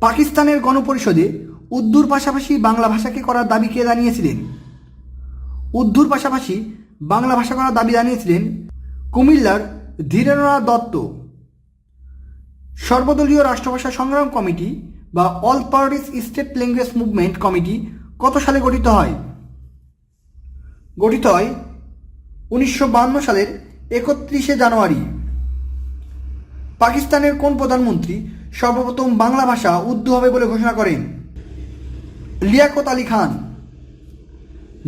পাকিস্তানের গণপরিষদে উর্দুর পাশাপাশি বাংলা ভাষাকে করার দাবি কে জানিয়েছিলেন? উর্দুর পাশাপাশি বাংলা ভাষা করার দাবি জানিয়েছিলেন কুমিল্লার ধীরেন্দ্রনাথ দত্ত। সর্বদলীয় রাষ্ট্রভাষা সংগ্রাম কমিটি বা all parties state language movement committee কত সালে গঠিত হয়? গঠিত হয় উনিশশো সালের একত্রিশে জানুয়ারি। পাকিস্তানের কোন প্রধানমন্ত্রী সর্বপ্রথম বাংলা ভাষা উর্দু হবে বলে ঘোষণা করেন? লিয়াকত আলী খান।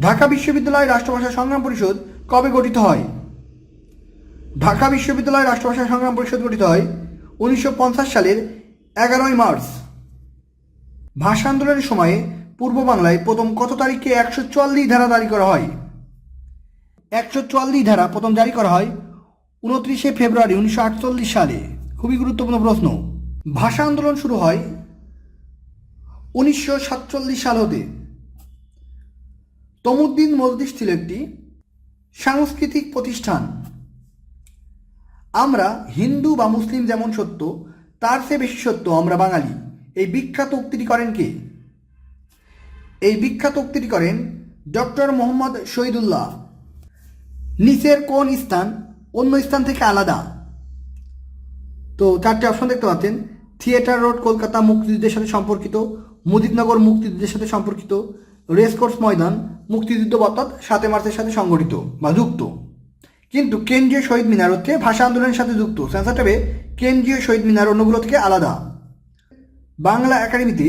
ঢাকা বিশ্ববিদ্যালয় রাষ্ট্রভাষা সংগ্রাম পরিষদ কবে গঠিত হয়? ঢাকা বিশ্ববিদ্যালয় রাষ্ট্রভাষা সংগ্রাম পরিষদ গঠিত হয় উনিশশো পঞ্চাশ সালের এগারোই মার্চ। ভাষা আন্দোলনের সময়ে পূর্ব বাংলায় প্রথম কত তারিখে একশো চুয়াল্লিশ ধারা জারি করা হয়? একশো চুয়াল্লিশ ধারা প্রথম জারি করা হয় উনত্রিশে ফেব্রুয়ারি উনিশশো আটচল্লিশ সালে। খুবই গুরুত্বপূর্ণ প্রশ্ন। ভাষা আন্দোলন শুরু হয় উনিশশো সাতচল্লিশ সাল হতে তমুদ্দিন মজলিস ছিল একটি সাংস্কৃতিক প্রতিষ্ঠান। আমরা হিন্দু বা মুসলিম যেমন সত্য, তার চেয়ে বেশি সত্য আমরা বাঙালি। এই বিখ্যাত উক্তিটি করেন কে? এই বিখ্যাত উক্তিটি করেন ডক্টর মোহাম্মদ শহীদুল্লাহ। নিচের কোন স্থান অন্য স্থান থেকে আলাদা? তো চারটে অপশন দেখতে পাচ্ছেন। থিয়েটার রোড, কলকাতা মুক্তিযুদ্ধের সাথে সম্পর্কিত মুদিতনগর মুক্তিযুদ্ধের সাথে সম্পর্কিত, রেসকোর্স ময়দান, মুক্তিযুদ্ধ অর্থাৎ সাতে মার্চের সাথে সংগঠিত বা যুক্ত। কিন্তু কেন্দ্রীয় শহীদ মিনার হচ্ছে ভাষা আন্দোলনের সাথে যুক্ত। সেন্সারটা হবে কেন্দ্রীয় শহীদ মিনার অন্যগুলো থেকে আলাদা। বাংলা একাডেমিতে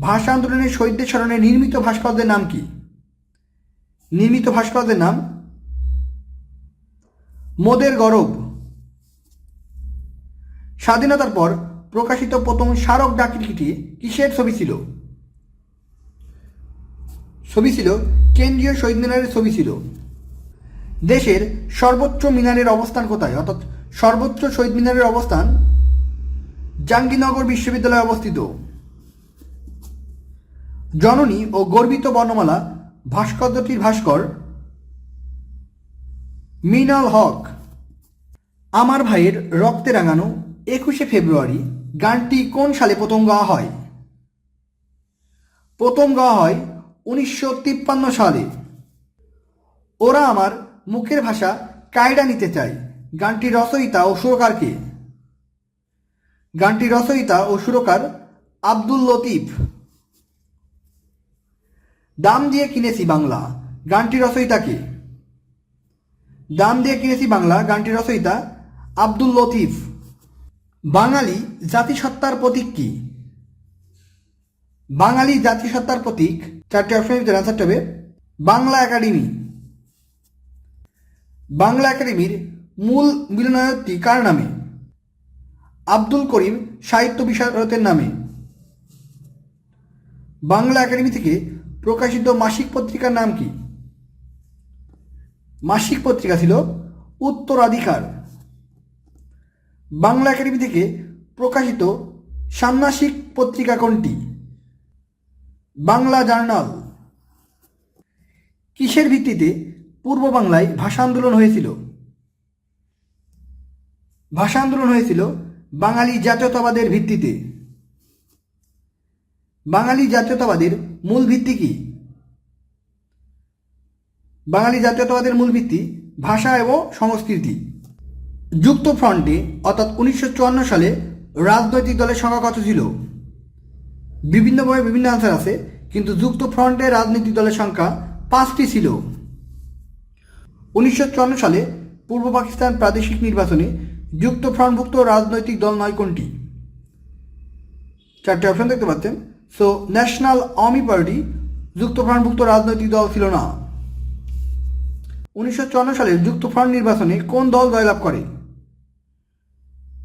ভাষা আন্দোলনের শহীদদের স্মরণে নির্মিত ভাস্করদের নাম কি? নির্মিত ভাস্করদের নাম মোদের গরব। স্বাধীনতার পর প্রকাশিত প্রথম স্মারক ডাকটিকিটি কিসের ছবি ছিল? ছবি ছিল কেন্দ্রীয় শহীদ মিনারের ছবি ছিল। দেশের সর্বোচ্চ মিনারের অবস্থান কোথায়? অর্থাৎ সর্বোচ্চ শহীদ মিনারের অবস্থান জাহাঙ্গীরনগর বিশ্ববিদ্যালয়ে অবস্থিত। জননী ও গর্বিত বর্ণমালা ভাস্কর্যটির ভাস্কর মিনাল হক। আমার ভাইয়ের রক্তে রাঙানো একুশে ফেব্রুয়ারি গানটি কোন সালে প্রথম গাওয়া হয়? প্রথম গাওয়া হয় উনিশশো তিপ্পান্ন সালে। ওরা আমার মুখের ভাষা কায়দা নিতে চায়। গানটি রচয়িতা ও সুরকারকে। গানটি রচয়িতা ও সুরকার আব্দুল লতিফ। দাম দিয়ে কিনেছি বাংলা গানটির রচয়িতাকে। দাম দিয়ে কিনেছি বাংলা, গানটি রচয়িতা আব্দুল লতিফ। বাঙালি জাতিসত্তার প্রতীক কি? বাঙালি জাতিসত্তার প্রতীক, চারটি অপশনের ভিতরে আনসারটা হবে বাংলা একাডেমি। বাংলা একাডেমির মূল মিলনায়কটি কার নামে? আব্দুল করিম সাহিত্য বিশারতের নামে। বাংলা একাডেমি থেকে প্রকাশিত মাসিক পত্রিকার নাম কি? মাসিক পত্রিকা ছিল উত্তরাধিকার। বাংলা একাডেমি থেকে প্রকাশিত ষান্মাসিক পত্রিকা কোনটি? বাংলা জার্নাল। কিসের ভিত্তিতে পূর্ব বাংলায় ভাষা আন্দোলন হয়েছিল? ভাষা আন্দোলন হয়েছিল বাঙালি জাতীয়তাবাদের ভিত্তিতে। বাঙালি জাতীয়তাবাদের মূল ভিত্তি কি? বাঙালি জাতীয়তাবাদের মূল ভিত্তি ভাষা এবং সংস্কৃতি। যুক্ত ফ্রন্টে অর্থাৎ উনিশশো চুয়ান্ন সালে, রাজনৈতিক দলের সংখ্যা কত ছিল? বিভিন্নভাবে বিভিন্ন আনসার আছে, কিন্তু যুক্ত ফ্রন্টে রাজনৈতিক দলের সংখ্যা পাঁচটি ছিল। উনিশশো চুয়ান্ন সালে, পূর্ব পাকিস্তান প্রাদেশিক নির্বাচনে যুক্ত ফ্রন্টভুক্ত রাজনৈতিক দল নয় কোনটি? চারটে অপশন দেখতে পাচ্ছেন। সো ন্যাশনাল আর্মি পার্টি যুক্ত ফ্রন্টভুক্ত রাজনৈতিক দল ছিল না। উনিশশো চুয়ান্ন সালের যুক্ত ফ্রন্ট নির্বাচনে কোন দল জয়লাভ করে?